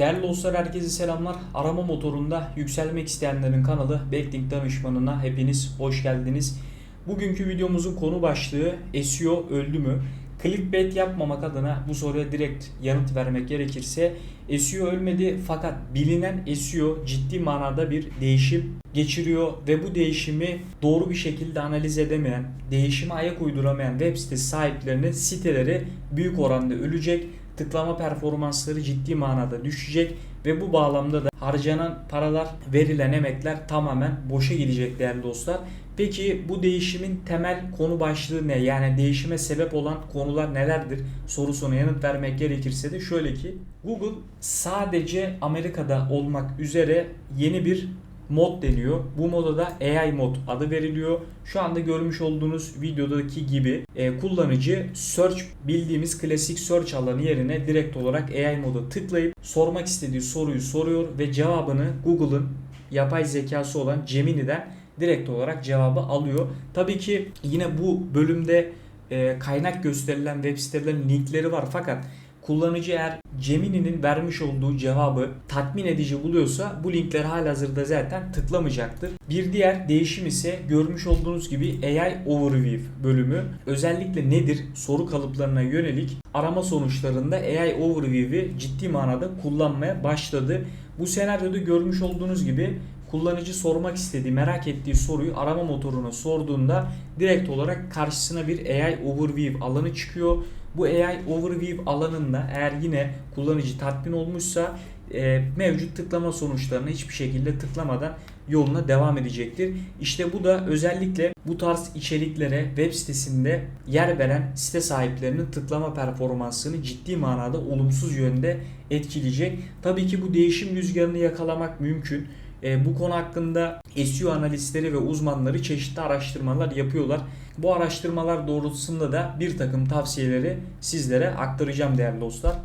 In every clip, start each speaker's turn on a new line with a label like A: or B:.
A: Değerli dostlar herkese selamlar. Arama motorunda yükselmek isteyenlerin kanalı Backlink danışmanına hepiniz hoş geldiniz. Bugünkü videomuzun konu başlığı SEO öldü mü? Clickbait yapmamak adına bu soruya direkt yanıt vermek gerekirse SEO ölmedi fakat bilinen SEO ciddi manada bir değişim geçiriyor ve bu değişimi doğru bir şekilde analiz edemeyen, değişime ayak uyduramayan web sitesi sahiplerinin siteleri büyük oranda ölecek tıklama performansları ciddi manada düşecek ve bu bağlamda da harcanan paralar, verilen emekler tamamen boşa gidecek değerli dostlar. Peki bu değişimin temel konu başlığı ne? Yani değişime sebep olan konular nelerdir? Sorusuna yanıt vermek gerekirse de şöyle ki Google sadece Amerika'da olmak üzere yeni bir mod deniyor. Bu moda da AI mod adı veriliyor. Şu anda görmüş olduğunuz videodaki gibi e, kullanıcı search bildiğimiz klasik search alanı yerine direkt olarak AI moda tıklayıp sormak istediği soruyu soruyor ve cevabını Google'ın yapay zekası olan Gemini'den direkt olarak cevabı alıyor. Tabii ki yine bu bölümde e, kaynak gösterilen web sitelerinin linkleri var fakat kullanıcı eğer Gemini'nin vermiş olduğu cevabı tatmin edici buluyorsa bu linkler halihazırda zaten tıklamayacaktır. Bir diğer değişim ise görmüş olduğunuz gibi AI Overview bölümü. Özellikle nedir soru kalıplarına yönelik arama sonuçlarında AI Overview'i ciddi manada kullanmaya başladı. Bu senaryoda görmüş olduğunuz gibi kullanıcı sormak istediği, merak ettiği soruyu arama motoruna sorduğunda direkt olarak karşısına bir AI Overview alanı çıkıyor. Bu AI Overview alanında eğer yine kullanıcı tatmin olmuşsa e, mevcut tıklama sonuçlarına hiçbir şekilde tıklamadan yoluna devam edecektir. İşte bu da özellikle bu tarz içeriklere web sitesinde yer veren site sahiplerinin tıklama performansını ciddi manada olumsuz yönde etkileyecek. Tabii ki bu değişim rüzgarını yakalamak mümkün. E, bu konu hakkında SEO analistleri ve uzmanları çeşitli araştırmalar yapıyorlar. Bu araştırmalar doğrultusunda da bir takım tavsiyeleri sizlere aktaracağım değerli dostlar.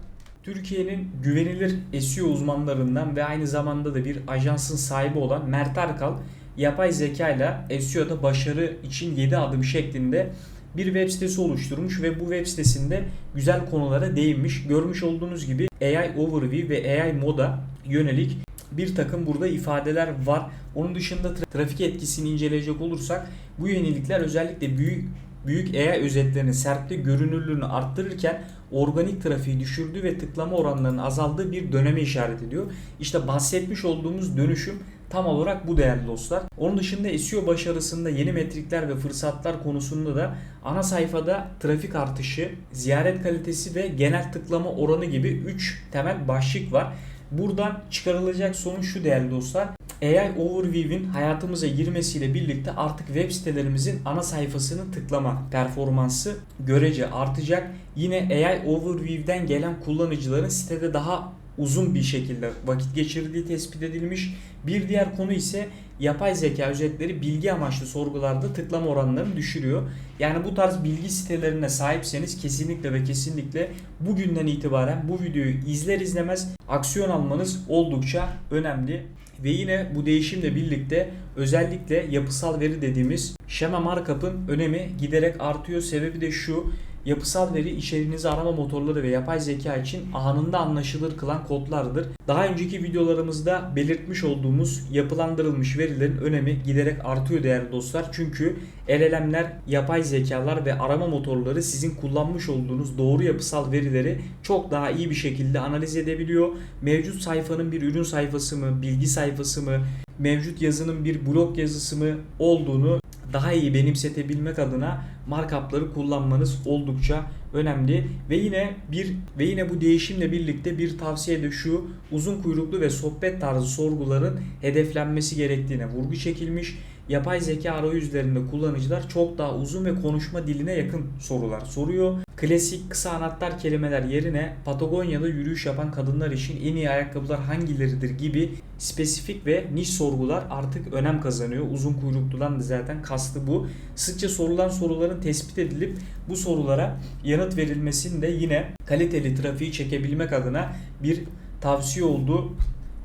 A: Türkiye'nin güvenilir SEO uzmanlarından ve aynı zamanda da bir ajansın sahibi olan Mert Arkal yapay zeka ile SEO'da başarı için 7 adım şeklinde bir web sitesi oluşturmuş ve bu web sitesinde güzel konulara değinmiş. Görmüş olduğunuz gibi AI Overview ve AI Moda yönelik bir takım burada ifadeler var. Onun dışında tra- trafik etkisini inceleyecek olursak bu yenilikler özellikle büyük büyük AI özetlerinin sertli görünürlüğünü arttırırken organik trafiği düşürdüğü ve tıklama oranlarının azaldığı bir döneme işaret ediyor. İşte bahsetmiş olduğumuz dönüşüm tam olarak bu değerli dostlar. Onun dışında SEO başarısında yeni metrikler ve fırsatlar konusunda da ana sayfada trafik artışı, ziyaret kalitesi ve genel tıklama oranı gibi 3 temel başlık var. Buradan çıkarılacak sonuç şu değerli dostlar. AI Overview'in hayatımıza girmesiyle birlikte artık web sitelerimizin ana sayfasının tıklama performansı görece artacak. Yine AI Overview'den gelen kullanıcıların sitede daha uzun bir şekilde vakit geçirdiği tespit edilmiş. Bir diğer konu ise yapay zeka özetleri bilgi amaçlı sorgularda tıklama oranlarını düşürüyor. Yani bu tarz bilgi sitelerine sahipseniz kesinlikle ve kesinlikle bugünden itibaren bu videoyu izler izlemez aksiyon almanız oldukça önemli. Ve yine bu değişimle birlikte özellikle yapısal veri dediğimiz şema markup'ın önemi giderek artıyor. Sebebi de şu yapısal veri içeriğinizi arama motorları ve yapay zeka için anında anlaşılır kılan kodlardır. Daha önceki videolarımızda belirtmiş olduğumuz yapılandırılmış verilerin önemi giderek artıyor değerli dostlar. Çünkü LLM'ler, yapay zekalar ve arama motorları sizin kullanmış olduğunuz doğru yapısal verileri çok daha iyi bir şekilde analiz edebiliyor. Mevcut sayfanın bir ürün sayfası mı, bilgi sayfası mı, mevcut yazının bir blog yazısı mı olduğunu daha iyi benimsetebilmek adına markupları kullanmanız oldukça önemli ve yine bir ve yine bu değişimle birlikte bir tavsiye de şu uzun kuyruklu ve sohbet tarzı sorguların hedeflenmesi gerektiğine vurgu çekilmiş. Yapay zeka arayüzlerinde kullanıcılar çok daha uzun ve konuşma diline yakın sorular soruyor. Klasik kısa anahtar kelimeler yerine Patagonya'da yürüyüş yapan kadınlar için en iyi ayakkabılar hangileridir gibi spesifik ve niş sorgular artık önem kazanıyor. Uzun kuyrukludan da zaten kastı bu. Sıkça sorulan soruların tespit edilip bu sorulara yanıt verilmesinde yine kaliteli trafiği çekebilmek adına bir tavsiye olduğu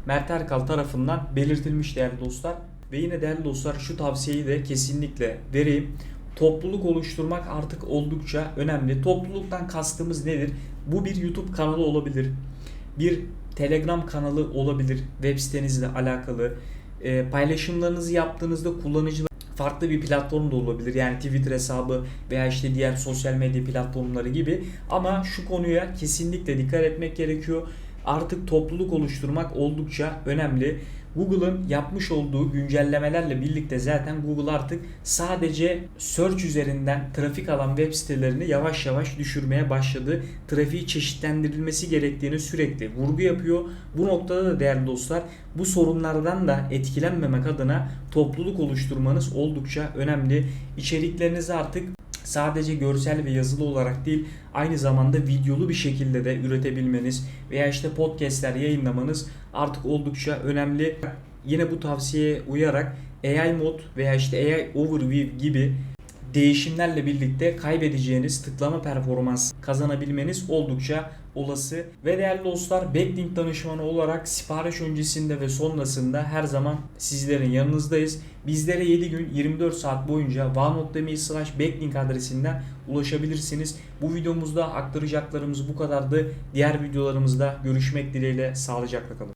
A: Mert Erkal tarafından belirtilmiş değerli dostlar. Ve yine değerli dostlar şu tavsiyeyi de kesinlikle vereyim. Topluluk oluşturmak artık oldukça önemli. Topluluktan kastımız nedir? Bu bir YouTube kanalı olabilir. Bir Telegram kanalı olabilir web sitenizle alakalı. E, paylaşımlarınızı yaptığınızda kullanıcılar farklı bir platform da olabilir. Yani Twitter hesabı veya işte diğer sosyal medya platformları gibi. Ama şu konuya kesinlikle dikkat etmek gerekiyor. Artık topluluk oluşturmak oldukça önemli. Google'ın yapmış olduğu güncellemelerle birlikte zaten Google artık sadece search üzerinden trafik alan web sitelerini yavaş yavaş düşürmeye başladı. Trafiği çeşitlendirilmesi gerektiğini sürekli vurgu yapıyor. Bu noktada da değerli dostlar bu sorunlardan da etkilenmemek adına topluluk oluşturmanız oldukça önemli. İçeriklerinizi artık sadece görsel ve yazılı olarak değil aynı zamanda videolu bir şekilde de üretebilmeniz veya işte podcastler yayınlamanız artık oldukça önemli. Yine bu tavsiyeye uyarak AI mod veya işte AI overview gibi değişimlerle birlikte kaybedeceğiniz tıklama performans kazanabilmeniz oldukça olası. Ve değerli dostlar backlink danışmanı olarak sipariş öncesinde ve sonrasında her zaman sizlerin yanınızdayız. Bizlere 7 gün 24 saat boyunca va.me slash backlink adresinden ulaşabilirsiniz. Bu videomuzda aktaracaklarımız bu kadardı. Diğer videolarımızda görüşmek dileğiyle sağlıcakla kalın.